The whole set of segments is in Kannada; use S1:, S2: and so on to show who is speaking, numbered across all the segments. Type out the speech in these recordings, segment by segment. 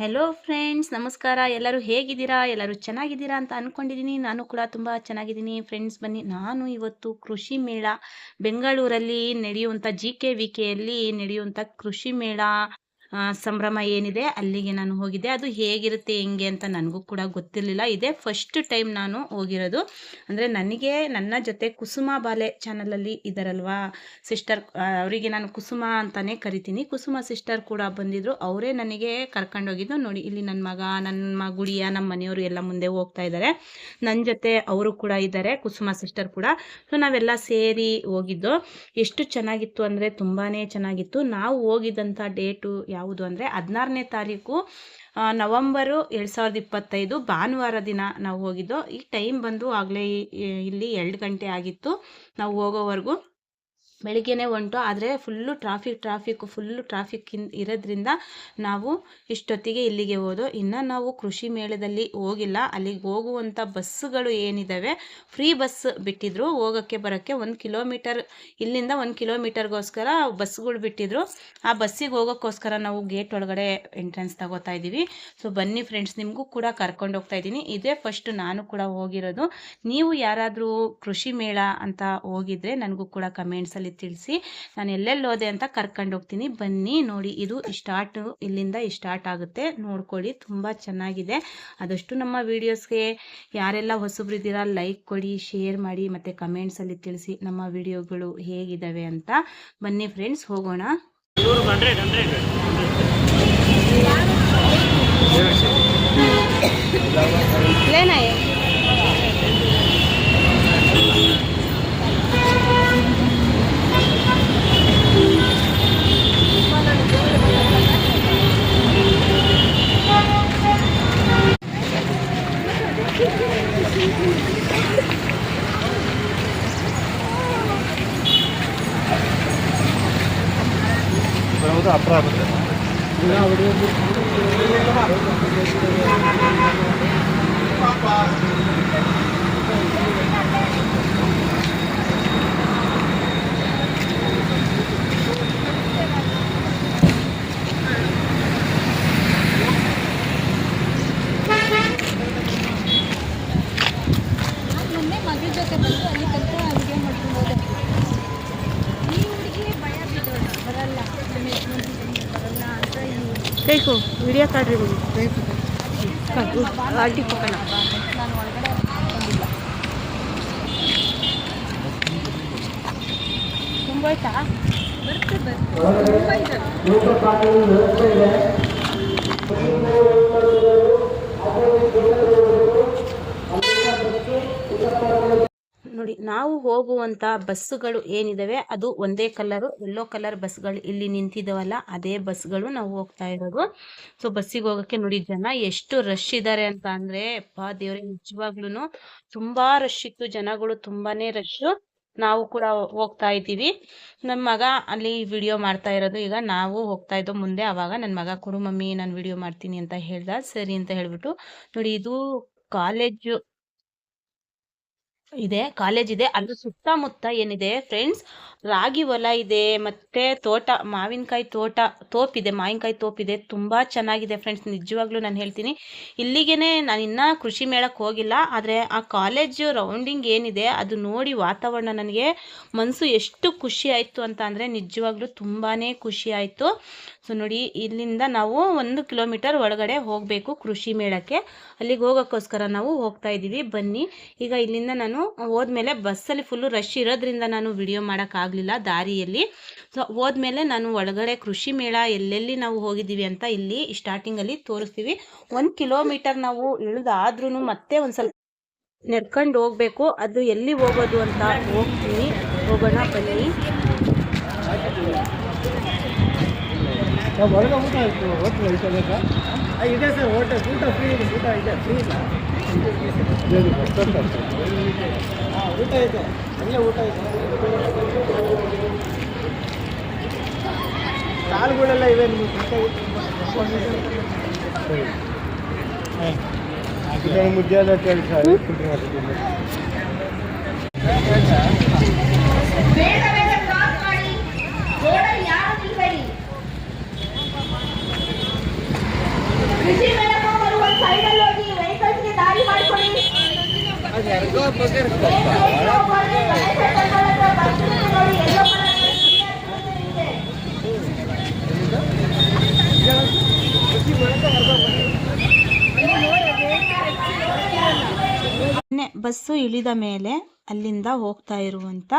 S1: ಹೆಲೋ ಫ್ರೆಂಡ್ಸ್ ನಮಸ್ಕಾರ. ಎಲ್ಲರೂ ಹೇಗಿದ್ದೀರಾ? ಎಲ್ಲರೂ ಚೆನ್ನಾಗಿದ್ದೀರಾ ಅಂತ ಅಂದ್ಕೊಂಡಿದ್ದೀನಿ ನಾನು ಕೂಡ ತುಂಬ ಚೆನ್ನಾಗಿದ್ದೀನಿ. ಫ್ರೆಂಡ್ಸ್ ಬನ್ನಿ. ನಾನು ಇವತ್ತು ಕೃಷಿ ಮೇಳ, ಬೆಂಗಳೂರಲ್ಲಿ ನಡೆಯುವಂಥ ಜಿ ಕೆ ವಿ ಕೆಯಲ್ಲಿ ನಡೆಯುವಂಥ ಕೃಷಿ ಮೇಳ. ಸಂಭ್ರಮ ಏನಿದೆ ಅಲ್ಲಿಗೆ ನಾನು ಹೋಗಿದ್ದೆ. ಅದು ಹೇಗಿರುತ್ತೆ, ಹೆಂಗೆ ಅಂತ ನನಗೂ ಕೂಡ ಗೊತ್ತಿರಲಿಲ್ಲ. ಇದೇ ಫಸ್ಟ್ ಟೈಮ್ ನಾನು ಹೋಗಿರೋದು. ಅಂದರೆ ನನಗೆ ನನ್ನ ಜೊತೆ ಕುಸುಮ ಬಾಲೆ ಚಾನಲಲ್ಲಿ ಇದ್ದಾರಲ್ವಾ ಸಿಸ್ಟರ್ ಅವರಿಗೆ ನಾನು ಕುಸುಮ ಅಂತಾನೆ ಕರಿತೀನಿ. ಕುಸುಮ ಸಿಸ್ಟರ್ ಕೂಡ ಬಂದಿದ್ರು. ಅವರೇ ನನಗೆ ಕರ್ಕೊಂಡೋಗಿದ್ದು ನೋಡಿ, ಇಲ್ಲಿ ನನ್ನ ಮಗ, ನನ್ನ ಗುಡಿಯ, ನಮ್ಮ ಮನೆಯವರು ಎಲ್ಲ ಮುಂದೆ ಹೋಗ್ತಾ ಇದ್ದಾರೆ. ನನ್ನ ಜೊತೆ ಅವರು ಕೂಡ ಇದ್ದಾರೆ, ಕುಸುಮ ಸಿಸ್ಟರ್ ಕೂಡ. ಸೊ ನಾವೆಲ್ಲ ಸೇರಿ ಹೋಗಿದ್ದು. ಎಷ್ಟು ಚೆನ್ನಾಗಿತ್ತು ಅಂದರೆ ತುಂಬಾ ಚೆನ್ನಾಗಿತ್ತು. ನಾವು ಹೋಗಿದ್ದಂಥ ಡೇಟು ಯಾವುದು ಅಂದರೆ ಹದಿನಾರನೇ ತಾರೀಕು ನವಂಬರು ಎರಡು ಸಾವಿರದ ಇಪ್ಪತ್ತೈದು ಭಾನುವಾರ ದಿನ ನಾವು ಹೋಗಿದ್ದು. ಈ ಟೈಮ್ ಬಂದು ಆಗಲೇ ಇಲ್ಲಿ ಎರಡು ಗಂಟೆ ಆಗಿತ್ತು ನಾವು ಹೋಗೋವರೆಗೂ. ಬೆಳಿಗ್ಗೆನೇ ಹೊಂಟು. ಆದರೆ full traffic traffic full traffic ಇರೋದ್ರಿಂದ ನಾವು ಇಷ್ಟೊತ್ತಿಗೆ ಇಲ್ಲಿಗೆ ಹೋದು. ಇನ್ನು ನಾವು ಕೃಷಿ ಮೇಳದಲ್ಲಿ ಹೋಗಿಲ್ಲ. ಅಲ್ಲಿಗೆ ಹೋಗುವಂಥ ಬಸ್ಸುಗಳು ಏನಿದ್ದಾವೆ ಫ್ರೀ ಬಸ್ ಬಿಟ್ಟಿದ್ರು ಹೋಗೋಕ್ಕೆ ಬರೋಕ್ಕೆ ಒಂದು ಕಿಲೋಮೀಟರ್ ಇಲ್ಲಿಂದ ಒಂದು ಕಿಲೋಮೀಟರ್ಗೋಸ್ಕರ ಬಸ್ಗಳು ಬಿಟ್ಟಿದ್ರು. ಆ ಬಸ್ಸಿಗೆ ಹೋಗೋಕ್ಕೋಸ್ಕರ ನಾವು ಗೇಟ್ ಒಳಗಡೆ ಎಂಟ್ರೆನ್ಸ್ ತಗೋತಾ ಇದ್ದೀವಿ ಸೊ ಬನ್ನಿ ಫ್ರೆಂಡ್ಸ್ ನಿಮಗೂ ಕೂಡ ಕರ್ಕೊಂಡು ಹೋಗ್ತಾ ಇದ್ದೀನಿ ಇದೇ ಫಸ್ಟ್ ನಾನು ಕೂಡ ಹೋಗಿರೋದು. ನೀವು ಯಾರಾದರೂ ಕೃಷಿ ಮೇಳ ಅಂತ ಹೋಗಿದ್ರೆ ನನಗೂ ಕೂಡ ಕಮೆಂಟ್ಸಲ್ಲಿ ತಿಳಿಸಿ. ನಾನು ಎಲ್ಲೆಲ್ಲಿ ಹೋದೆ ಅಂತ ಕರ್ಕೊಂಡು ಹೋಗ್ತೀನಿ. ಬನ್ನಿ ನೋಡಿ ಇದು ಸ್ಟಾರ್ಟ್ ಇಲ್ಲಿಂದ ಸ್ಟಾರ್ಟ್ ಆಗುತ್ತೆ. ನೋಡ್ಕೊಳ್ಳಿ ತುಂಬ ಚೆನ್ನಾಗಿದೆ. ಆದಷ್ಟು ನಮ್ಮ ವೀಡಿಯೋಸ್ಗೆ ಯಾರೆಲ್ಲ ಹೊಸಬ್ರಿದ್ದೀರಾ ಲೈಕ್ ಕೊಡಿ ಶೇರ್ ಮಾಡಿ ಮತ್ತು ಕಮೆಂಟ್ಸಲ್ಲಿ ತಿಳಿಸಿ ನಮ್ಮ ವಿಡಿಯೋಗಳು ಹೇಗಿದ್ದಾವೆ ಅಂತ. ಬನ್ನಿ ಫ್ರೆಂಡ್ಸ್ ಹೋಗೋಣ. ವಿಡಿಯೋ ಕಾರ್ಡ್ರಿ
S2: ಅಡ್ಡಿ ಪಕ್ಕನ ತುಂಬೋಯ್ತಾ ಬರ್ತದೆ
S1: ನೋಡಿ, ನಾವು ಹೋಗುವಂತ ಬಸ್ಸುಗಳು ಏನಿದಾವೆ, ಅದು ಒಂದೇ ಕಲರು ಎಲ್ಲೋ ಕಲರ್ ಬಸ್ಗಳು ಇಲ್ಲಿ ನಿಂತಿದ್ದಾವಲ್ಲ ಅದೇ ಬಸ್ಗಳು ನಾವು ಹೋಗ್ತಾ ಇರೋದು. ಸೊ ಬಸ್ಸಿಗೆ ಹೋಗೋಕ್ಕೆ ನೋಡಿ, ಜನ ಎಷ್ಟು ರಶ್ ಇದ್ದಾರೆ ಅಂತ ಅಂದ್ರೆ, ಅಪ್ಪ ದೇವ್ರೆ ನಿಜವಾಗ್ಲೂ ತುಂಬಾ ರಶ್ ಇತ್ತು, ಜನಗಳು ತುಂಬಾನೇ ರಶ್ಶು ನಾವು ಕೂಡ ಹೋಗ್ತಾ ಇದ್ದೀವಿ. ನನ್ನ ಮಗ ಅಲ್ಲಿ ವಿಡಿಯೋ ಮಾಡ್ತಾ ಇರೋದು. ಈಗ ನಾವು ಹೋಗ್ತಾ ಇದ್ದೋ ಮುಂದೆ, ಅವಾಗ ನನ್ನ ಮಗ, ಕೊಡು ಮಮ್ಮಿ, ನಾನು ವಿಡಿಯೋ ಮಾಡ್ತೀನಿ ಅಂತ ಹೇಳ್ದ. ಸರಿ ಅಂತ ಹೇಳ್ಬಿಟ್ಟು, ನೋಡಿ, ಇದು ಕಾಲೇಜು ಇದೆ ಕಾಲೇಜ್ ಇದೆ. ಅದ್ರ ಸುತ್ತಮುತ್ತ ಏನಿದೆ ಫ್ರೆಂಡ್ಸ್ ರಾಗಿ ಹೊಲ ಇದೆ, ಮತ್ತೆ ತೋಟ, ಮಾವಿನಕಾಯಿ ತೋಟ ತೋಪಿದೆ ಮಾವಿನಕಾಯಿ ತೋಪಿದೆ ತುಂಬಾ ಚೆನ್ನಾಗಿದೆ ಫ್ರೆಂಡ್ಸ್ ನಿಜವಾಗ್ಲೂ ನಾನು ಹೇಳ್ತೀನಿ. ಇಲ್ಲಿಗೇನೆ ನಾನು ಇನ್ನೂ ಕೃಷಿ ಮೇಳಕ್ಕೆ ಹೋಗಿಲ್ಲ, ಆದರೆ ಆ ಕಾಲೇಜು ರೌಂಡಿಂಗ್ ಏನಿದೆ, ಅದು ನೋಡಿ ವಾತಾವರಣ ನನಗೆ ಮನಸ್ಸು ಎಷ್ಟು ಖುಷಿ ಆಯ್ತು ಅಂತ ಅಂದರೆ ನಿಜವಾಗ್ಲೂ ತುಂಬಾ ಖುಷಿ ಆಯಿತು. ಸೊ ನೋಡಿ, ಇಲ್ಲಿಂದ ನಾವು ಒಂದು ಕಿಲೋಮೀಟರ್ ಒಳಗಡೆ ಹೋಗಬೇಕು ಕೃಷಿ ಮೇಳಕ್ಕೆ. ಅಲ್ಲಿಗೆ ಹೋಗೋಕ್ಕೋಸ್ಕರ ನಾವು ಹೋಗ್ತಾ ಇದ್ದೀವಿ. ಬನ್ನಿ. ಈಗ ಇಲ್ಲಿಂದ ನಾನು ಹೋದ್ಮೇಲೆ ಬಸ್ಸಲ್ಲಿ ಫುಲ್ಲು ರಶ್ ಇರೋದ್ರಿಂದ ನಾನು ವಿಡಿಯೋ ಮಾಡೋಕ್ಕಾಗಲಿಲ್ಲ ದಾರಿಯಲ್ಲಿ. ಸೊ ಹೋದ್ಮೇಲೆ ನಾನು ಒಳಗಡೆ ಕೃಷಿ ಮೇಳ ಎಲ್ಲೆಲ್ಲಿ ನಾವು ಹೋಗಿದ್ದೀವಿ ಅಂತ ಇಲ್ಲಿ ಸ್ಟಾರ್ಟಿಂಗಲ್ಲಿ ತೋರಿಸ್ತೀವಿ. ಒಂದು ಕಿಲೋಮೀಟರ್ ನಾವು ಇಳಿದಾದ್ರೂ ಮತ್ತೆ ಒಂದು ಸ್ವಲ್ಪ ನೆಡ್ಕೊಂಡು ಹೋಗಬೇಕು. ಅದು ಎಲ್ಲಿ ಹೋಗೋದು ಅಂತ ಹೋಗ್ತೀನಿ. ಹೋಗೋಣ ಬನ್ನಿ.
S3: ಒಳಗೆ ಊಟ ಆಯಿತು ಹೋಟ್ಲು ಐತೆ ಬೇಕಾ? ಇದೆ ಸರ್ ಹೋಟೆಲ್. ಊಟ ಫ್ರೀ ಇದೆ ಊಟ ಇದೆ ಫ್ರೀ ಇಲ್ಲ. ಹಾಂ ಊಟ ಇದೆ. ಅಲ್ಲೇ ಊಟ ಇದೆ. ಕಾಳುಗಳೆಲ್ಲ ಇವೆ ನಿಮಗೆ ಮುದ್ದೆ ಎಲ್ಲ ಕೆಲಸ
S1: बस इ मेले ಅಲ್ಲಿಂದ ಹೋಗ್ತಾ ಇರುವಂತ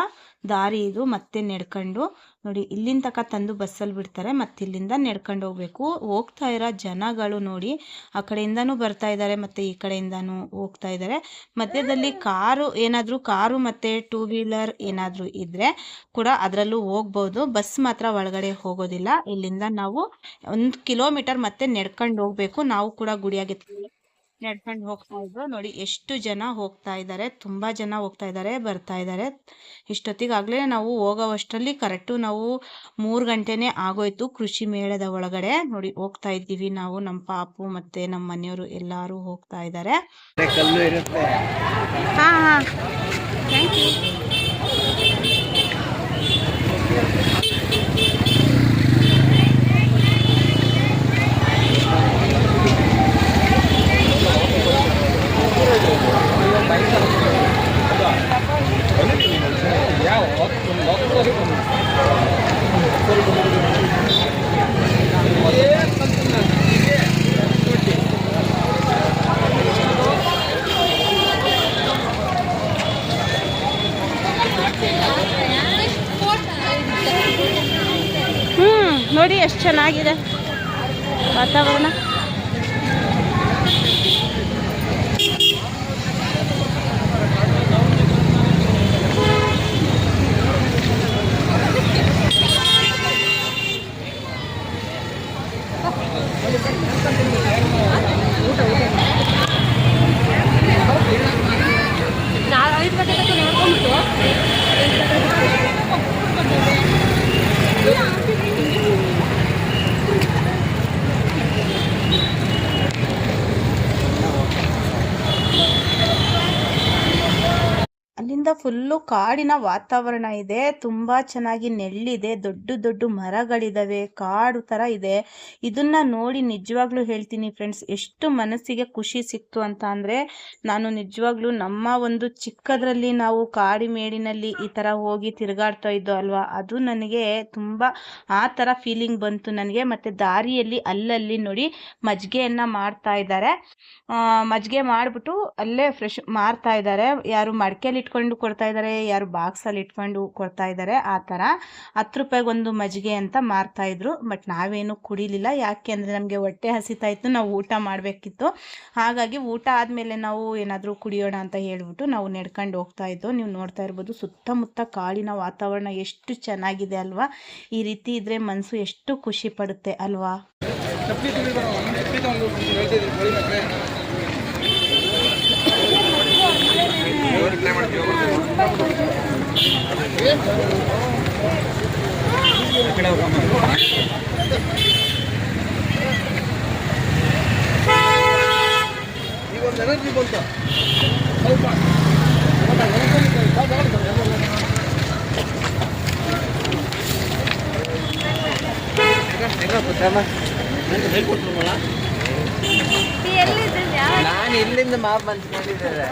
S1: ದಾರಿ ಇದು. ಮತ್ತೆ ನಡ್ಕೊಂಡು ನೋಡಿ, ಇಲ್ಲಿನ ತಕ ತಂದು ಬಸ್ಸಲ್ಲಿ ಬಿಡ್ತಾರೆ ಮತ್ತೆ ಇಲ್ಲಿಂದ ನಡ್ಕೊಂಡು ಹೋಗ್ಬೇಕು. ಹೋಗ್ತಾ ಇರೋ ಜನಗಳು ನೋಡಿ, ಆ ಕಡೆಯಿಂದನೂ ಬರ್ತಾ ಇದ್ದಾರೆ, ಮತ್ತೆ ಈ ಕಡೆಯಿಂದನೂ ಹೋಗ್ತಾ ಇದ್ದಾರೆ. ಮಧ್ಯದಲ್ಲಿ ಕಾರು ಏನಾದರೂ, ಕಾರು ಮತ್ತೆ ಟೂ ವೀಲರ್ ಏನಾದರೂ ಇದ್ರೆ ಕೂಡ ಅದರಲ್ಲೂ ಹೋಗ್ಬೋದು. ಬಸ್ ಮಾತ್ರ ಒಳಗಡೆ ಹೋಗೋದಿಲ್ಲ. ಇಲ್ಲಿಂದ ನಾವು ಒಂದು ಕಿಲೋಮೀಟರ್ ಮತ್ತೆ ನಡ್ಕೊಂಡು ಹೋಗ್ಬೇಕು. ನಾವು ಕೂಡ ಗುಡಿಯಾಗೆ ನಡ್ಕೊಂಡು ಹೋಗ್ತಾ ಇದ್ರು. ನೋಡಿ ಎಷ್ಟು ಜನ ಹೋಗ್ತಾ ಇದ್ದಾರೆ ತುಂಬಾ ಜನ ಹೋಗ್ತಾ ಇದ್ದಾರೆ ಬರ್ತಾ ಇದ್ದಾರೆ ಇಷ್ಟೊತ್ತಿಗಾಗಲೇ ನಾವು ಹೋಗೋವಷ್ಟರಲ್ಲಿ ಕರೆಕ್ಟು ನಾವು ಮೂರು ಗಂಟೆನೇ ಆಗೋಯ್ತು ಕೃಷಿ ಮೇಳದ ಒಳಗಡೆ. ನೋಡಿ ಹೋಗ್ತಾ ಇದ್ದೀವಿ ನಾವು ನಮ್ಮ ಪಾಪು ಮತ್ತೆ ನಮ್ಮ ಮನೆಯವರು ಎಲ್ಲರೂ ಹೋಗ್ತಾ ಇದ್ದಾರೆ ಹಾ ಹಾ. ಥ್ಯಾಂಕ್ ಯು ನೋಡಿ ಎಷ್ಟು ಚೆನ್ನಾಗಿದೆ ವಾತಾವರಣ
S2: ಐದು ಗಂಟೆ ತನಕ ನೋಡ್ಕೊಂಡ್ಬಿಟ್ಟು
S1: ಅಲ್ಲಿಂದ ಫುಲ್ಲು ಕಾಡಿನ ವಾತಾವರಣ ಇದೆ, ತುಂಬಾ ಚೆನ್ನಾಗಿ ನೆಳ್ಳಿದೆ ದೊಡ್ಡ ದೊಡ್ಡ ಮರಗಳಿದಾವೆ, ಕಾಡು ತರ ಇದೆ. ಇದನ್ನ ನೋಡಿ ನಿಜವಾಗ್ಲೂ ಹೇಳ್ತೀನಿ ಫ್ರೆಂಡ್ಸ್ ಎಷ್ಟು ಮನಸ್ಸಿಗೆ ಖುಷಿ ಸಿಕ್ತು ಅಂತ ಅಂದ್ರೆ, ನಾನು ನಿಜವಾಗ್ಲೂ ನಮ್ಮ ಒಂದು ಚಿಕ್ಕದ್ರಲ್ಲಿ ನಾವು ಕಾಡಿ ಮೇಡಿನಲ್ಲಿ ಈ ತರ ಹೋಗಿ ತಿರುಗಾಡ್ತಾ ಇದ್ದೋ ಅಲ್ವಾ, ಅದು ನನಗೆ ತುಂಬಾ ಆ ತರ ಫೀಲಿಂಗ್ ಬಂತು ನನಗೆ. ಮತ್ತೆ ದಾರಿಯಲ್ಲಿ ಅಲ್ಲಲ್ಲಿ ನೋಡಿ ಮಜ್ಜಿಗೆಯನ್ನ ಮಾಡ್ತಾ ಇದ್ದಾರೆ. ಮಜ್ಜಿಗೆ ಮಾಡ್ಬಿಟ್ಟು ಅಲ್ಲೇ ಫ್ರೆಶ್ ಮಾರ್ತಾ ಇದ್ದಾರೆ. ಯಾರು ಮಡಕೆಯಲ್ಲಿ ಇಟ್ಕೊಂಡು ಕೊಡ್ತಾ ಇದ್ದಾರೆ ಯಾರು ಬಾಕ್ಸಲ್ಲಿ ಇಟ್ಕೊಂಡು ಕೊಡ್ತಾ ಇದ್ದಾರೆ ಆ ಥರ ಹತ್ತು ರೂಪಾಯಿಗೆ ಒಂದು ಮಜ್ಜಿಗೆ ಅಂತ ಮಾರ್ತಾ ಇದ್ರು ಬಟ್ ನಾವೇನು ಕುಡಿಲಿಲ್ಲ. ಯಾಕೆ ಅಂದರೆ ನಮಗೆ ಹೊಟ್ಟೆ ಹಸಿತಾ ಇತ್ತು, ನಾವು ಊಟ ಮಾಡಬೇಕಿತ್ತು. ಹಾಗಾಗಿ ಊಟ ಆದಮೇಲೆ ನಾವು ಏನಾದರೂ ಕುಡಿಯೋಣ ಅಂತ ಹೇಳ್ಬಿಟ್ಟು ನಾವು ನೆಡ್ಕೊಂಡು ಹೋಗ್ತಾ ಇದ್ದೋ, ನೀವು ನೋಡ್ತಾ ಇರ್ಬೋದು ಸುತ್ತಮುತ್ತ ಕಾಳಿನ ವಾತಾವರಣ ಎಷ್ಟು ಚೆನ್ನಾಗಿದೆ ಅಲ್ವಾ? ಈ ರೀತಿ ಇದ್ರೆ ಮನಸ್ಸು ಎಷ್ಟು ಖುಷಿ ಪಡುತ್ತೆ ಅಲ್ವಾ?
S3: ಎನರ್ಜಿ ಬಂತು ನಾನು ಇಲ್ಲಿಂದ ಮಾಪ್ ಬಂದ್ಕೊಂಡಿದ್ದಾರೆ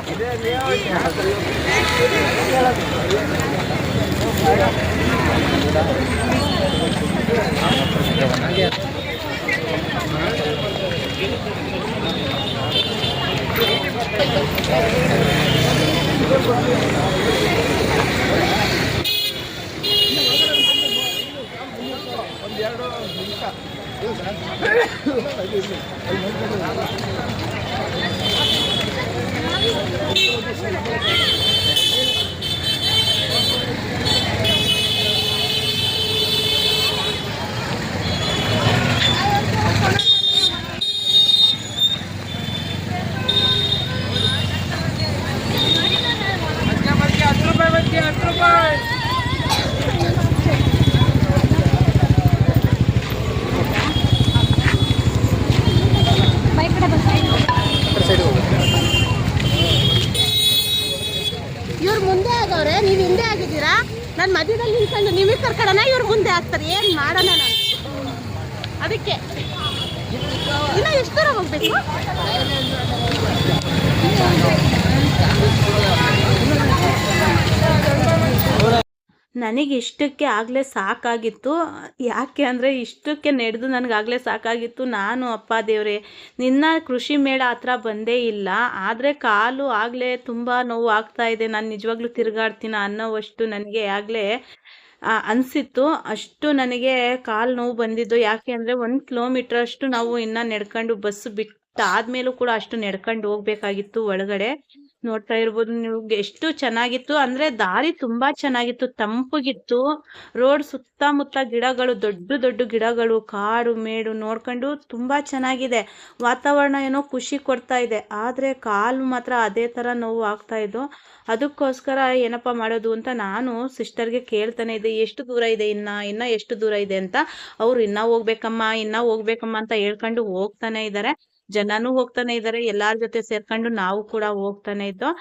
S2: ಬೈ ಕಡೆ ಬರ್ತಾ
S4: ಇವ್ರು ಮುಂದೆ ಆಗವ್ರೆ ನೀವು ಹಿಂದೆ ಆಗಿದ್ದೀರಾ ನಾನು ಮಧ್ಯದಲ್ಲಿ ನಿಂತ್ಕೊಂಡು ನಿಮಗೆ ಕರ್ಕೊಡೋಣ ಇವ್ರು ಮುಂದೆ ಆಗ್ತಾರೆ ಏನು ಮಾಡೋಣ ನಾನು? ಅದಕ್ಕೆ. ಇನ್ನು ಎಷ್ಟು ದೂರ ಹೋಗ್ಬೇಕು?
S1: ನನಗೆ ಇಷ್ಟಕ್ಕೆ ಆಗಲೇ ಸಾಕಾಗಿತ್ತು. ಯಾಕೆ ಅಂದರೆ ಇಷ್ಟಕ್ಕೆ ನಡೆದು ನನಗಾಗಲೇ ಸಾಕಾಗಿತ್ತು. ನಾನು, ಅಪ್ಪ, ದೇವರೇ, ನಿನ್ನ ಕೃಷಿ ಮೇಳ ಹತ್ರ ಬಂದೇ ಇಲ್ಲ. ಆದರೆ ಕಾಲು ಆಗಲೇ ತುಂಬ ನೋವು ಆಗ್ತಾ ಇದೆ. ನಾನು ನಿಜವಾಗ್ಲೂ ತಿರುಗಾಡ್ತೀನ ಅನ್ನೋವಷ್ಟು ನನಗೆ ಆಗಲೇ ಅನಿಸಿತ್ತು. ಅಷ್ಟು ನನಗೆ ಕಾಲು ನೋವು ಬಂದಿದ್ದು. ಯಾಕೆ ಅಂದರೆ ಒಂದು ಕಿಲೋಮೀಟ್ರ್ ಅಷ್ಟು ನಾವು ಇನ್ನು ನಡ್ಕೊಂಡು ಬಸ್ ಬಿಟ್ಟಾದ್ಮೇಲೂ ಕೂಡ ಅಷ್ಟು ನಡ್ಕೊಂಡು ಹೋಗ್ಬೇಕಾಗಿತ್ತು ಒಳಗಡೆ. ನೋಡ್ತಾ ಇರ್ಬೋದು ನೀವು ಎಷ್ಟು ಚೆನ್ನಾಗಿತ್ತು. ಅಂದ್ರೆ ದಾರಿ ತುಂಬಾ ಚೆನ್ನಾಗಿತ್ತು. ತಂಪಗಿತ್ತು. ರೋಡ್ ಸುತ್ತಮುತ್ತ ಗಿಡಗಳು, ದೊಡ್ಡ ದೊಡ್ಡ ಗಿಡಗಳು, ಕಾಡು, ಮೇಡು ನೋಡ್ಕೊಂಡು ತುಂಬಾ ಚೆನ್ನಾಗಿದೆ. ವಾತಾವರಣ ಏನೋ ಖುಷಿ ಕೊಡ್ತಾ ಇದೆ. ಆದ್ರೆ ಕಾಲು ಮಾತ್ರ ಅದೇ ತರ ನೋವು ಆಗ್ತಾ ಇದ್ದು, ಅದಕ್ಕೋಸ್ಕರ ಏನಪ್ಪ ಮಾಡೋದು ಅಂತ ನಾನು ಸಿಸ್ಟರ್ಗೆ ಕೇಳ್ತಾನೆ ಇದೆ ಎಷ್ಟು ದೂರ ಇದೆ ಇನ್ನ? ಇನ್ನ ಎಷ್ಟು ದೂರ ಇದೆ? ಅಂತ. ಅವ್ರು, ಇನ್ನ ಹೋಗ್ಬೇಕಮ್ಮ ಇನ್ನ ಹೋಗ್ಬೇಕಮ್ಮ ಅಂತ ಹೇಳ್ಕೊಂಡು ಹೋಗ್ತಾನೆ ಇದ್ದಾರೆ. ಜನನೂ ಹೋಗ್ತಾನೆ ಇದ್ದಾರೆ ಎಲ್ಲಾರ ಜೊತೆ ಸೇರ್ಕೊಂಡು ನಾವು ಕೂಡ ಹೋಗ್ತಾನೆ ಇದ್ದೋ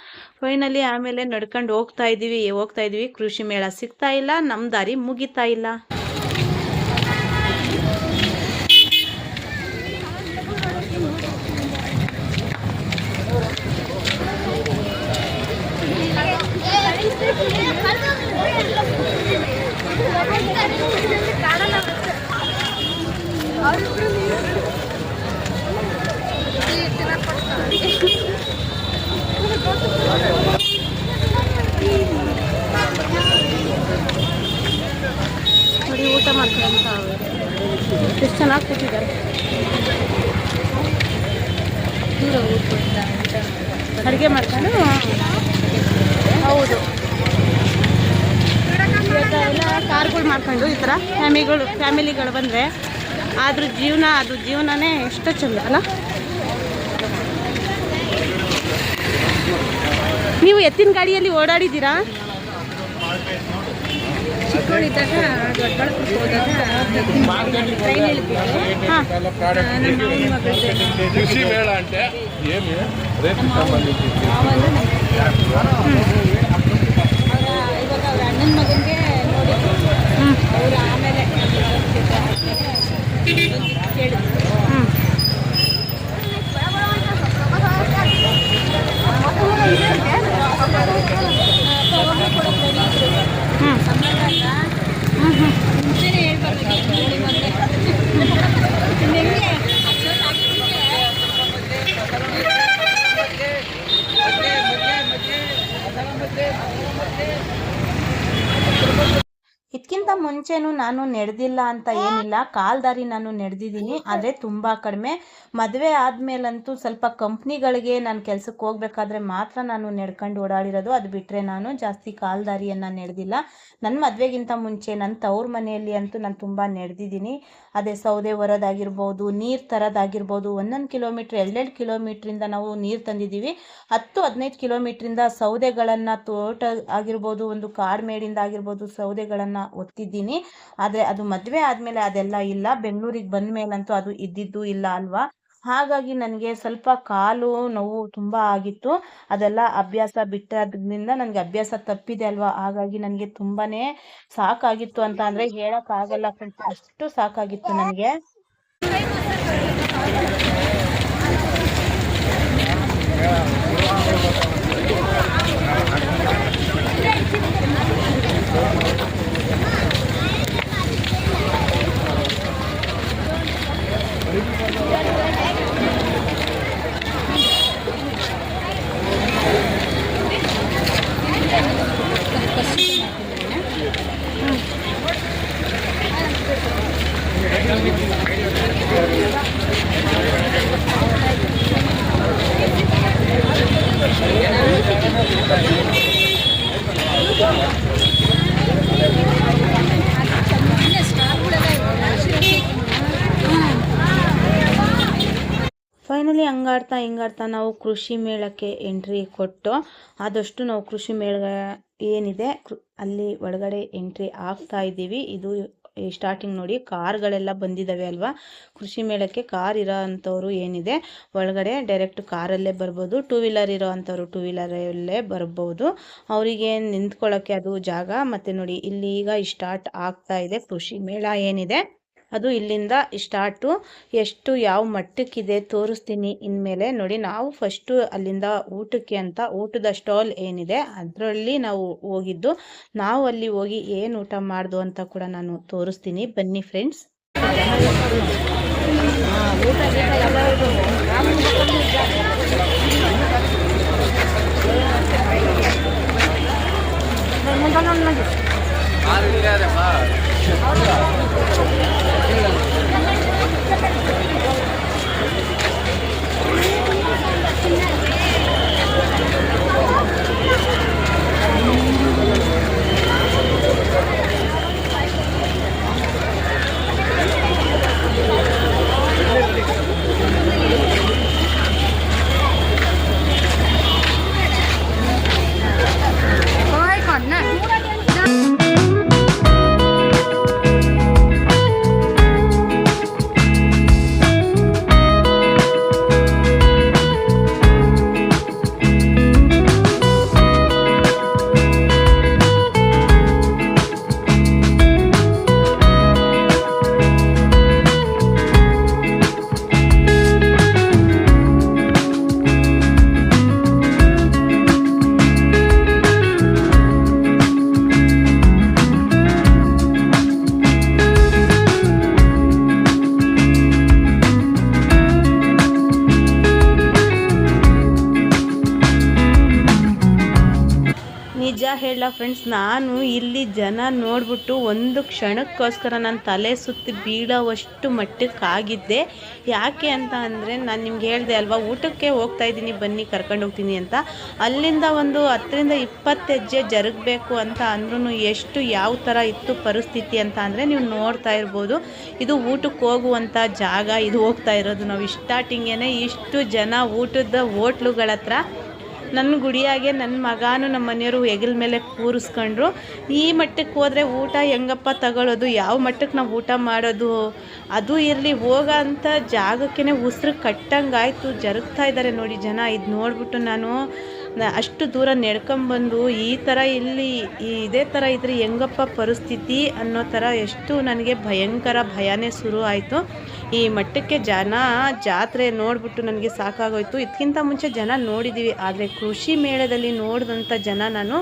S1: ಫೈನಲಿ ಆಮೇಲೆ ನಡ್ಕೊಂಡು ಹೋಗ್ತಾ ಇದೀವಿ ಹೋಗ್ತಾ ಇದೀವಿ ಕೃಷಿ ಮೇಳ ಸಿಗ್ತಾ ಇಲ್ಲ ನಮ್ ದಾರಿ ಮುಗಿತಾ ಇಲ್ಲ ನೋಡಿ, ಊಟ ಮಾಡ್ತಾರೆ ಎಷ್ಟು ಚೆನ್ನಾಗಿ ಕೂತಿದ್ದಾರೆ ಅಡುಗೆ ಮಾಡ್ಕೊಂಡು ಹೌದು. ಎಲ್ಲ ಕಾರ್ಗಳು ಮಾಡ್ಕೊಂಡು ಈ ಥರ ಫ್ಯಾಮಿಲಿಗಳು ಫ್ಯಾಮಿಲಿಗಳು ಬಂದರೆ ಆದ್ರ ಜೀವನ, ಅದು ಜೀವನನೇ ಎಷ್ಟು ಚಂದ, ಅಲ್ಲ? ನೀವು ಎತ್ತಿನ ಗಾಡಿಯಲ್ಲಿ ಓಡಾಡಿದ್ದೀರಾ?
S2: ಚಿಕ್ಕವಳಿದ್ದಾಗ ಹೋದಾಗ
S1: ಟ್ರೈನಲ್ಲಿ ನಾನು ನಡೆದಿಲ್ಲ ಅಂತ ಏನಿಲ್ಲ. ಕಾಲ್ ದಾರಿ ನಾನು ನಡೆದಿದ್ದೀನಿ, ಆದರೆ ತುಂಬ ಕಡಿಮೆ. ಮದುವೆ ಆದಮೇಲಂತೂ ಸ್ವಲ್ಪ ಕಂಪ್ನಿಗಳಿಗೆ ನಾನು ಕೆಲಸಕ್ಕೆ ಹೋಗ್ಬೇಕಾದ್ರೆ ಮಾತ್ರ ನಾನು ನಡ್ಕೊಂಡು ಓಡಾಡಿರೋದು. ಅದು ಬಿಟ್ಟರೆ ನಾನು ಜಾಸ್ತಿ ಕಾಲ್ ದಾರಿಯನ್ನು ನಡೆದಿಲ್ಲ. ನನ್ನ ಮದುವೆಗಿಂತ ಮುಂಚೆ ನನ್ನ ತವ್ರ ಮನೆಯಲ್ಲಿ ಅಂತೂ ನಾನು ತುಂಬ ನಡೆದಿದ್ದೀನಿ. ಅದೇ ಸೌದೆ ಹೊರೋದಾಗಿರ್ಬೋದು ನೀರು ತರೋದಾಗಿರ್ಬೋದು, ಒಂದೊಂದು ಕಿಲೋಮೀಟ್ರ್, ಎರಡೆರಡು ಕಿಲೋಮೀಟ್ರಿಂದ ನಾವು ನೀರು ತಂದಿದ್ದೀವಿ. ಹತ್ತು, ಹದಿನೈದು ಕಿಲೋಮೀಟ್ರಿಂದ ಸೌದೆಗಳನ್ನು ತೋಟ ಆಗಿರ್ಬೋದು, ಒಂದು ಕಾಡ್ಮೇಡಿಂದ ಆಗಿರ್ಬೋದು ಸೌದೆಗಳನ್ನು ಒತ್ತಿದ್ದೀನಿ. ಆದರೆ ಅದು ಮದುವೆ ಆದಮೇಲೆ ಅದೆಲ್ಲ ಇಲ್ಲ. ಬೆಂಗಳೂರಿಗೆ ಬಂದ ಮೇಲಂತೂ ಅದು ಇದ್ದಿದ್ದು ಇಲ್ಲ ಅಲ್ವಾ? ಹಾಗಾಗಿ ನನಗೆ ಸ್ವಲ್ಪ ಕಾಲು ನೋವು ತುಂಬ ಆಗಿತ್ತು. ಅದೆಲ್ಲ ಅಭ್ಯಾಸ ಬಿಟ್ಟಾದ್ರಿಂದ ನನಗೆ ಅಭ್ಯಾಸ ತಪ್ಪಿದೆ ಅಲ್ವಾ? ಹಾಗಾಗಿ ನನಗೆ ತುಂಬಾ ಸಾಕಾಗಿತ್ತು ಅಂತ ಅಂದರೆ ಹೇಳೋಕ್ಕಾಗಲ್ಲ ಫ್ರೆಂಡ್ಸ್ ಅಷ್ಟು ಸಾಕಾಗಿತ್ತು ನನಗೆ. ಫೈನಲಿ ಹಂಗಾಡ್ತಾ ಹಿಂಗಾಡ್ತಾ ನಾವು ಕೃಷಿ ಮೇಳಕ್ಕೆ ಎಂಟ್ರಿ ಕೊಟ್ಟು, ಆದಷ್ಟು ನಾವು ಕೃಷಿ ಮೇಳ ಏನಿದೆ ಅಲ್ಲಿ ಒಳಗಡೆ ಎಂಟ್ರಿ ಆಗ್ತಾ ಇದ್ದೀವಿ. ಇದು ಸ್ಟಾರ್ಟಿಂಗ್ ನೋಡಿ, ಕಾರ್ಗಳೆಲ್ಲ ಬಂದಿದ್ದಾವೆ ಅಲ್ವಾ? ಕೃಷಿ ಮೇಳಕ್ಕೆ ಕಾರ್ ಇರೋ ಅಂಥವ್ರು ಏನಿದೆ, ಒಳಗಡೆ ಡೈರೆಕ್ಟ್ ಕಾರಲ್ಲೇ ಬರ್ಬೋದು. ಟೂ ವೀಲರ್ ಇರೋ ಅಂಥವ್ರು ಟೂ ವೀಲರಲ್ಲೇ ಬರ್ಬೋದು. ಅವರಿಗೆ ನಿಂತ್ಕೊಳ್ಳೋಕ್ಕೆ ಅದು ಜಾಗ, ಮತ್ತು ನೋಡಿ, ಇಲ್ಲಿ ಈಗ ಸ್ಟಾರ್ಟ್ ಆಗ್ತಾ ಇದೆ ಕೃಷಿ ಮೇಳ ಏನಿದೆ. ಅದು ಇಲ್ಲಿಂದ ಸ್ಟಾರ್ಟು. ಎಷ್ಟು ಯಾವ ಮಟ್ಟಕ್ಕಿದೆ ತೋರಿಸ್ತೀನಿ ಇನ್ಮೇಲೆ ನೋಡಿ. ನಾವು ಫಸ್ಟು ಅಲ್ಲಿಂದ ಊಟಕ್ಕೆ ಅಂತ ಊಟದ ಸ್ಟಾಲ್ ಏನಿದೆ ಅದರಲ್ಲಿ ನಾವು ಹೋಗಿದ್ದು. ನಾವು ಅಲ್ಲಿ ಹೋಗಿ ಏನು ಊಟ ಮಾಡ್ದು ಅಂತ ಕೂಡ ನಾನು ತೋರಿಸ್ತೀನಿ. ಬನ್ನಿ ಫ್ರೆಂಡ್ಸ್. โอ้ยขอนน่ะ ಫ್ರೆಂಡ್ಸ್ ನಾನು ಇಲ್ಲಿ ಜನ ನೋಡ್ಬಿಟ್ಟು ಒಂದು ಕ್ಷಣಕ್ಕೋಸ್ಕರ ನನ್ನ ತಲೆ ಸುತ್ತಿ ಬೀಳೋವಷ್ಟು ಮಟ್ಟಕ್ಕಾಗಿದ್ದೆ ಯಾಕೆ ಅಂತ ಅಂದರೆ, ನಾನು ನಿಮ್ಗೆ ಹೇಳಿದೆ ಅಲ್ವಾ, ಊಟಕ್ಕೆ ಹೋಗ್ತಾ ಇದ್ದೀನಿ, ಬನ್ನಿ, ಕರ್ಕೊಂಡು ಹೋಗ್ತೀನಿ ಅಂತ. ಅಲ್ಲಿಂದ ಒಂದು ಹತ್ತರಿಂದ ಇಪ್ಪತ್ತು ಹೆಜ್ಜೆ ಜರುಗಬೇಕು ಅಂತ ಅಂದ್ರೂ ಎಷ್ಟು ಯಾವ ಥರ ಇತ್ತು ಪರಿಸ್ಥಿತಿ ಅಂತ ಅಂದರೆ, ನೀವು ನೋಡ್ತಾ ಇರ್ಬೋದು. ಇದು ಊಟಕ್ಕೆ ಹೋಗುವಂಥ ಜಾಗ, ಇದು ಹೋಗ್ತಾ ಇರೋದು. ನಾವು ಸ್ಟಾರ್ಟಿಂಗೇನೆ ಇಷ್ಟು ಜನ ಊಟದ ಹೋಟ್ಲುಗಳ ಹತ್ರ ನನ್ನ ಗುಡಿಯಾಗೆ ನನ್ನ ಮಗಾನು ನಮ್ಮ ಮನೆಯವರು ಹೆಗಲ ಮೇಲೆ ಕೂರಿಸ್ಕೊಂಡ್ರು. ಈ ಮಟ್ಟಕ್ಕೆ ಹೋದರೆ ಊಟ ಹೆಂಗಪ್ಪ ತಗೊಳ್ಳೋದು ಯಾವ ಮಟ್ಟಕ್ಕೆ ನಾವು ಊಟ ಮಾಡೋದು? ಅದು ಇರಲಿ, ಹೋಗೋ ಅಂಥ ಜಾಗಕ್ಕೇ ಉಸಿರು ಕಟ್ಟಂಗಾಯ್ತು. ಜರುಗ್ತಾ ಇದ್ದಾರೆ ನೋಡಿ ಜನ. ಇದು ನೋಡಿಬಿಟ್ಟು ನಾನು ಅಷ್ಟು ದೂರ ನಡ್ಕೊಂಬಂದು ಈ ಥರ ಇಲ್ಲಿ ಇದೇ ಥರ ಇದ್ರೆ ಹೆಂಗಪ್ಪ ಪರಿಸ್ಥಿತಿ ಅನ್ನೋ ಥರ ಎಷ್ಟು ನನಗೆ ಭಯಂಕರ ಭಯನೇ ಶುರು ಆಯಿತು. ಈ ಮಟ್ಟಕ್ಕೆ ಜನ ಜಾತ್ರೆ ನೋಡಿಬಿಟ್ಟು ನನಗೆ ಸಾಕಾಗೋಯಿತು. ಇದಕ್ಕಿಂತ ಮುಂಚೆ ಜನ ನೋಡಿದ್ದೀವಿ ಆದರೆ ಕೃಷಿ ಮೇಳದಲ್ಲಿ ನೋಡಿದಂಥ ಜನ ನಾನು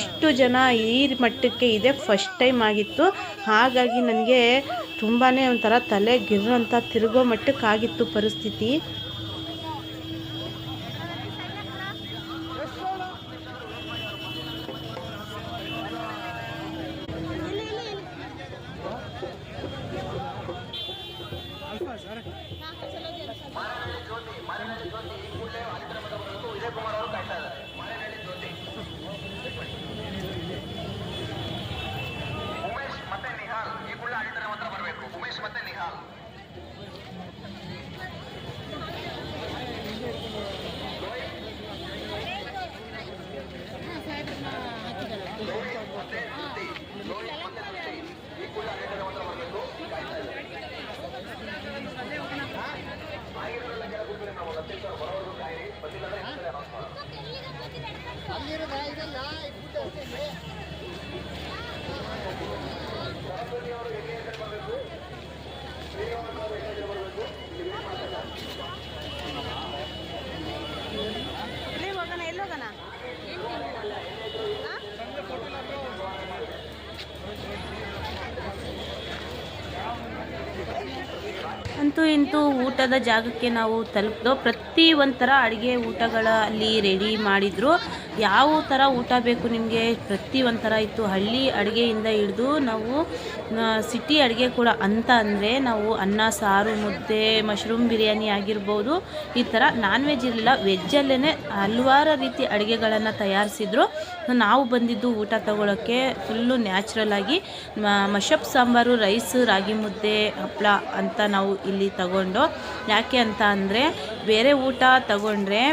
S1: ಇಷ್ಟು ಜನ ಈ ಮಟ್ಟಕ್ಕೆ ಇದೇ. ಫಸ್ಟ್ ಟೈಮ್ ಆಗಿತ್ತು. ಹಾಗಾಗಿ ನನಗೆ ತುಂಬಾ ಒಂಥರ ತಲೆ ಗಿರ್ರಂತ ತಿರುಗೋ ಮಟ್ಟಕ್ಕಾಗಿತ್ತು ಪರಿಸ್ಥಿತಿ. ಎಲ್ಲಿ ಇಂತೂ ಊಟದ ಜಾಗಕ್ಕೆ ನಾವು ತಲುಪಿದೋ ಪ್ರತಿ ಒಂಥರ ಅಡುಗೆ ಊಟಗಳಲ್ಲಿ ರೆಡಿ ಮಾಡಿದ್ರು. ಯಾವ ಥರ ಊಟ ಬೇಕು ನಿಮಗೆ? ಪ್ರತಿ ಒಂಥರ ಇತ್ತು. ಹಳ್ಳಿ ಅಡುಗೆಯಿಂದ ಹಿಡಿದು ನಾವು ಸಿಟಿ ಅಡುಗೆ ಕೂಡ ಅಂತ ಅಂದರೆ ನಾವು ಅನ್ನ, ಸಾರು, ಮುದ್ದೆ ಮಶ್ರೂಮ್ ಬಿರಿಯಾನಿ ಆಗಿರ್ಬೋದು. ಈ ಥರ ನಾನ್ ವೆಜ್ ಇರಲಿಲ್ಲ ವೆಜ್ಜಲ್ಲೇ ಹಲವಾರು ರೀತಿ ಅಡುಗೆಗಳನ್ನು ತಯಾರಿಸಿದ್ರು. ನಾವು ಬಂದಿದ್ದು ಊಟ ತಗೊಳ್ಳೋಕ್ಕೆ ಫುಲ್ಲು ನ್ಯಾಚುರಲ್ ಆಗಿ ಮಶಪ್ ಸಾಂಬಾರು ರೈಸ್ ರಾಗಿ ಮುದ್ದೆ ಹಪ್ಪಳ ಅಂತ ನಾವು ಇಲ್ಲಿ ತಗೊಂಡು. ಯಾಕೆ ಅಂತ ಅಂದರೆ, ಬೇರೆ ಊಟ ತಗೊಂಡ್ರೆ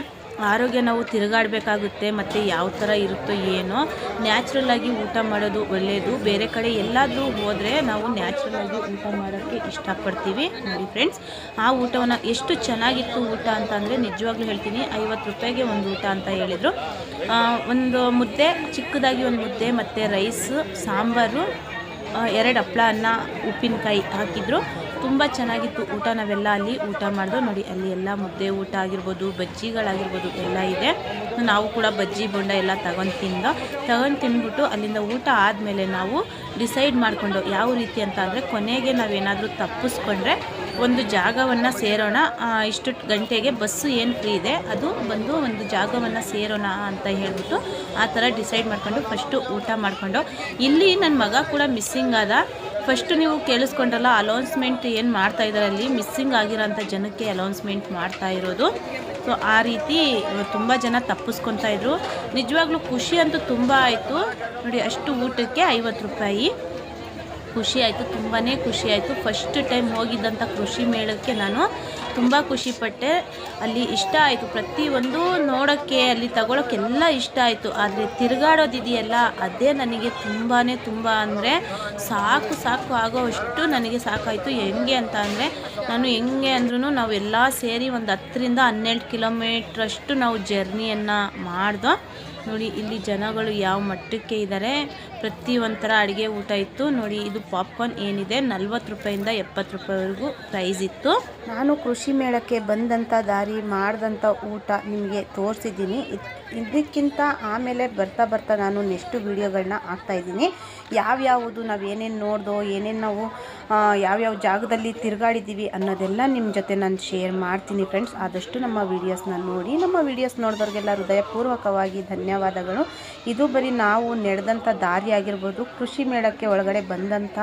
S1: ಆರೋಗ್ಯ ನಾವು ತಿರುಗಾಡಬೇಕಾಗುತ್ತೆ ಮತ್ತು ಯಾವ ಥರ ಇರುತ್ತೋ ಏನೋ. ನ್ಯಾಚುರಲ್ಲಾಗಿ ಊಟ ಮಾಡೋದು ಒಳ್ಳೆಯದು ಬೇರೆ ಕಡೆ ಎಲ್ಲಾದರೂ ಹೋದರೆ ನಾವು ನ್ಯಾಚುರಲ್ಲಾಗಿ ಊಟ ಮಾಡೋಕ್ಕೆ ಇಷ್ಟಪಡ್ತೀವಿ. ನೋಡಿ ಫ್ರೆಂಡ್ಸ್ ಆ ಊಟವನ್ನು ಎಷ್ಟು ಚೆನ್ನಾಗಿತ್ತು ಊಟ ಅಂತ ಅಂದರೆ ನಿಜವಾಗ್ಲೂ ಹೇಳ್ತೀನಿ, ಐವತ್ತು ರೂಪಾಯಿಗೆ ಒಂದು ಊಟ ಅಂತ ಹೇಳಿದರು. ಒಂದು ಮುದ್ದೆ, ಚಿಕ್ಕದಾಗಿ ಒಂದು ಮುದ್ದೆ ಮತ್ತು ರೈಸ್ ಸಾಂಬಾರು ಎರಡು ಹಪ್ಳ ಅನ್ನ, ಉಪ್ಪಿನಕಾಯಿ ಹಾಕಿದ್ರು. ತುಂಬ ಚೆನ್ನಾಗಿತ್ತು ಊಟ. ನಾವೆಲ್ಲ ಅಲ್ಲಿ ಊಟ ಮಾಡಿದ್ರು ನೋಡಿ, ಅಲ್ಲಿ ಎಲ್ಲ ಮುದ್ದೆ ಊಟ ಆಗಿರ್ಬೋದು, ಬಜ್ಜಿಗಳಾಗಿರ್ಬೋದು ಎಲ್ಲ ಇದೆ. ನಾವು ಕೂಡ ಬಜ್ಜಿ, ಬೋಂಡ ಎಲ್ಲ ತಗೊಂಡು ತಿಂದು, ತಗೊಂಡು ತಿಂದ್ಬಿಟ್ಟು ಅಲ್ಲಿಂದ ಊಟ ಆದಮೇಲೆ ನಾವು ಡಿಸೈಡ್ ಮಾಡಿಕೊಂಡು ಯಾವ ರೀತಿ ಅಂತ ಅಂದರೆ ಕೊನೆಗೆ ನಾವೇನಾದರೂ ತಪ್ಪಿಸ್ಕೊಂಡ್ರೆ ಒಂದು ಜಾಗವನ್ನು ಸೇರೋಣ. ಇಷ್ಟು ಗಂಟೆಗೆ ಬಸ್ಸು ಏನು ಫ್ರೀ ಇದೆ, ಅದು ಬಂದು ಒಂದು ಜಾಗವನ್ನು ಸೇರೋಣ ಅಂತ ಹೇಳ್ಬಿಟ್ಟು ಆ ಥರ ಡಿಸೈಡ್ ಮಾಡಿಕೊಂಡು ಫಸ್ಟು ಊಟ ಮಾಡಿಕೊಂಡು. ಇಲ್ಲಿ ನನ್ನ ಮಗ ಕೂಡ ಮಿಸ್ಸಿಂಗ್ ಆದ. ಫಸ್ಟು ನೀವು ಕೇಳಿಸ್ಕೊಂಡ್ರಲ್ಲ ಅಲೌನ್ಸ್ಮೆಂಟ್ ಏನು ಮಾಡ್ತಾ ಇದ್ದಾರೆ ಅಲ್ಲಿ ಮಿಸ್ಸಿಂಗ್ ಆಗಿರೋಂಥ ಜನಕ್ಕೆ ಅಲೌನ್ಸ್ಮೆಂಟ್ ಮಾಡ್ತಾ ಇರೋದು. ಸೊ ಆ ರೀತಿ ತುಂಬ ಜನ ತಪ್ಪಿಸ್ಕೊತಾ ಇದ್ರು. ನಿಜವಾಗ್ಲೂ ಖುಷಿ ಅಂತೂ ತುಂಬ ಆಯಿತು. ನೋಡಿ, ಅಷ್ಟು ಊಟಕ್ಕೆ ಐವತ್ತು ರೂಪಾಯಿ. ಖುಷಿ ಆಯಿತು ತುಂಬಾ ಖುಷಿ ಆಯಿತು. ಫಸ್ಟ್ ಟೈಮ್ ಹೋಗಿದ್ದಂಥ ಕೃಷಿ ಮೇಳಕ್ಕೆ ನಾನು ತುಂಬ ಖುಷಿಪಟ್ಟೆ ಅಲ್ಲಿ ಇಷ್ಟ ಆಯಿತು, ಪ್ರತಿಯೊಂದು ನೋಡೋಕ್ಕೆ, ಅಲ್ಲಿ ತಗೊಳ್ಳೋಕ್ಕೆಲ್ಲ ಇಷ್ಟ ಆಯಿತು. ಆದರೆ ತಿರುಗಾಡೋದಿದೆಯಲ್ಲ ಅದೇ ನನಗೆ ತುಂಬಾ ತುಂಬ ಅಂದರೆ ಸಾಕು ಸಾಕು ಆಗೋವಷ್ಟು ನನಗೆ ಸಾಕಾಯಿತು. ಹೆಂಗೆ ಅಂತ ಅಂದರೆ, ನಾನು ಹೆಂಗೆ ಅಂದ್ರೂ ನಾವು ಎಲ್ಲ ಸೇರಿ ಒಂದು ಹತ್ತರಿಂದ ಹನ್ನೆರಡು ಕಿಲೋಮೀಟ್ರಷ್ಟು ನಾವು ಜರ್ನಿಯನ್ನು ಮಾಡ್ದೋ ನೋಡಿ, ಇಲ್ಲಿ ಜನಗಳು ಯಾವ ಮಟ್ಟಕ್ಕೆ ಇದ್ದಾರೆ. ಪ್ರತಿ ಒಂಥರ ಅಡುಗೆ ಊಟ ಇತ್ತು. ನೋಡಿ, ಇದು ಪಾಪ್ಕಾರ್ನ್ ಏನಿದೆ. ನಲ್ವತ್ತು ರೂಪಾಯಿಂದ ಎಪ್ಪತ್ತು ರೂಪಾಯಿವರೆಗೂ ಪ್ರೈಸ್ ಇತ್ತು. ನಾನು ಕೃಷಿ ಮೇಳಕ್ಕೆ ಬಂದಂಥ ದಾರಿ, ಮಾಡಿದಂಥ ಊಟ ನಿಮಗೆ ತೋರಿಸಿದ್ದೀನಿ. ಇದಕ್ಕಿಂತ ಆಮೇಲೆ ಬರ್ತಾ ಬರ್ತಾ ನಾನು ನೆಕ್ಸ್ಟ್ ವೀಡಿಯೋಗಳನ್ನ ಹಾಕ್ತಾಯಿದ್ದೀನಿ ಯಾವ್ಯಾವುದು ನಾವು ಏನೇನು ನೋಡ್ದೋ, ಏನೇನು ನಾವು ಯಾವ್ಯಾವ ಜಾಗದಲ್ಲಿ ತಿರುಗಾಡಿದ್ದೀವಿ ಅನ್ನೋದೆಲ್ಲ ನಿಮ್ಮ ಜೊತೆ ನಾನು ಶೇರ್ ಮಾಡ್ತೀನಿ ಫ್ರೆಂಡ್ಸ್ ಆದಷ್ಟು ನಮ್ಮ ವೀಡಿಯೋಸ್ನ ನೋಡಿ. ನಮ್ಮ ವೀಡಿಯೋಸ್ ನೋಡಿದವ್ರಿಗೆಲ್ಲ ಹೃದಯಪೂರ್ವಕವಾಗಿ ಧನ್ಯವಾದಗಳು. ಇದು ಬರೀ ನಾವು ನಡೆದಂಥ ದಾರಿ ಆಗಿರ್ಬೋದು, ಕೃಷಿ ಮೇಳಕ್ಕೆ ಒಳಗಡೆ ಬಂದಂಥ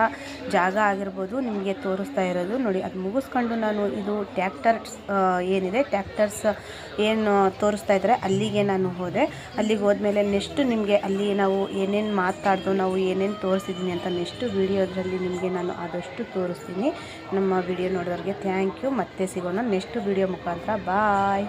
S1: ಜಾಗ ಆಗಿರ್ಬೋದು ನಿಮಗೆ ತೋರಿಸ್ತಾ ಇರೋದು. ನೋಡಿ, ಅದು ಮುಗಿಸ್ಕೊಂಡು ನಾನು ಇದು ಟ್ಯಾಕ್ಟರ್ಸ್ ಏನಿದೆ ಟ್ಯಾಕ್ಟರ್ಸ್ ಏನು ತೋರಿಸ್ತಾ ಇದ್ದಾರೆ, ಅಲ್ಲಿಗೆ ನಾನು ಹೋದೆ. ಅಲ್ಲಿಗೆ ಹೋದ್ಮೇಲೆ ನೆಕ್ಸ್ಟ್ ನಿಮಗೆ ಅಲ್ಲಿ ನಾವು ಏನೇನು ಮಾತಾಡ್ದು, ನಾವು ಏನೇನು ತೋರಿಸಿದ್ದೀನಿ ಅಂತ ನೆಕ್ಸ್ಟ್ ವೀಡಿಯೋದ್ರಲ್ಲಿ ನಿಮಗೆ ನಾನು ಆದಷ್ಟು ತೋರಿಸ್ತೀನಿ. ನಮ್ಮ ವಿಡಿಯೋ ನೋಡೋರಿಗೆ ಥ್ಯಾಂಕ್ ಯು ಮತ್ತೆ ಸಿಗೋಣ ನೆಕ್ಸ್ಟ್ ವಿಡಿಯೋ ಮುಖಾಂತರ. ಬಾಯ್